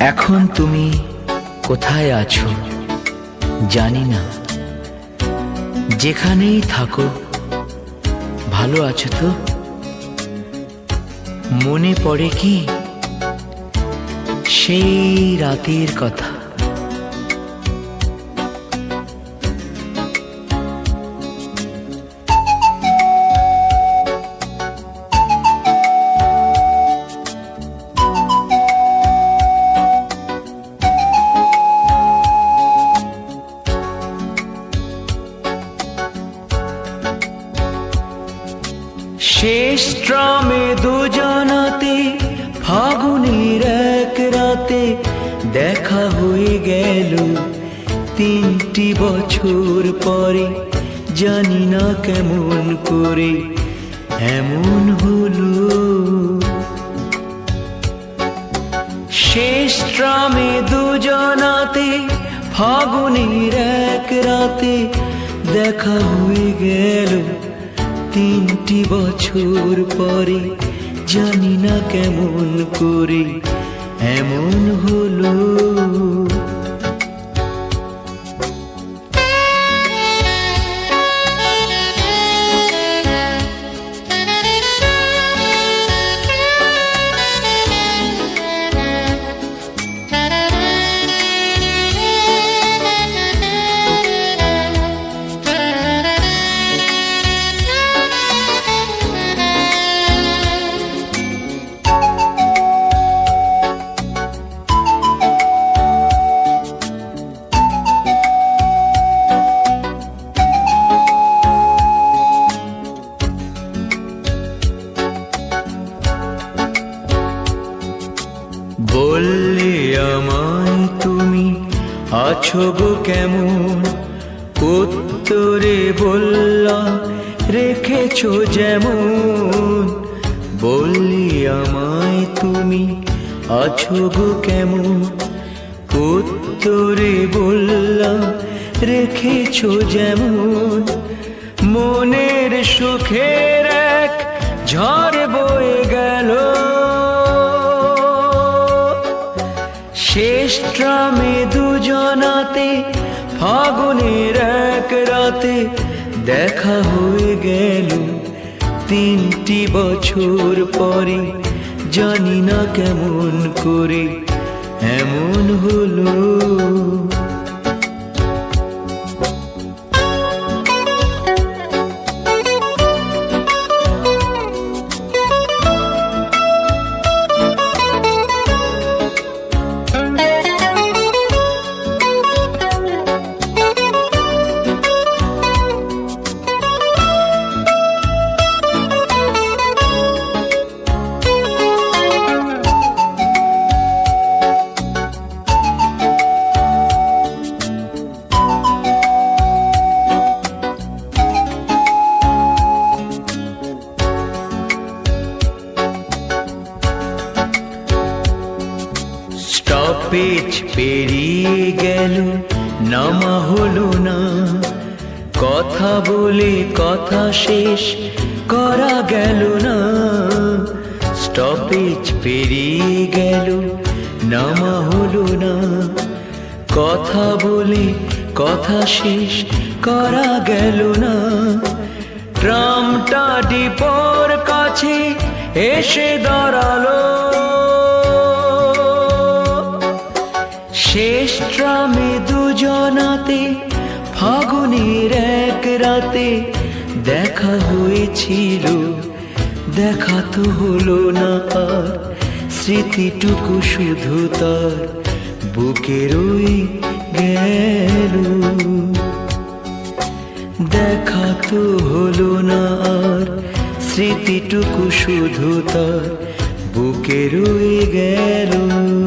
এখন তুমি কোথায় আছো জানি না। যেখানেই থাকো, ভালো আছো তো? মনে পড়ে কি? সেই রাতের কথা। শেষ ট্রামে দুজনাতে, ফাগুনের এক রাতে দেখা হয়ে গেল। তিনটি বছর পরে, জানি না কেমন করে, এমন হলো। শেষ ট্রামে দুজনাতে, ফাগুনের এক রাতে দেখা হয়ে গেল। তিনটি বছর পরে জানি না কেমন করে এমন হলো। আমায় তুমি আছো গো কেমন? উত্তরে বললাম, রেখেছো যেমন। বললি, আমায় তুমি আছো গো কেমন? উত্তরে বললাম, রেখেছো যেমন। মনের সুখের এক ঝড় বয়ে গেল। ট্রামে দুজনাতে, ফাগুনের এক রাতে দেখা হয়ে গেল। তিনটি বছর পরে, জানি না কেমন করে, এমন হলো। স্টপেজ পেরিয়ে গেল নামা হলো না। কথা বলে কথা শেষ করা গেল না। স্টপেজ পেরিয়ে গেল নামা হলো না। কথা বলে কথা শেষ করা গেল না। ট্রামটা ডিপোর কাছে এসে দাঁড়াল। শেষ ট্রামে দুজনাতে, ফাগুনের এক রাতে দেখা হয়েছিল। দেখা তো হলো না আর, স্মৃতিটুকু শুধু তার বুকে রয়ে গেল। দেখা তো হলো না আর, স্মৃতিটুকু শুধু তার বুকে রয়ে গেল।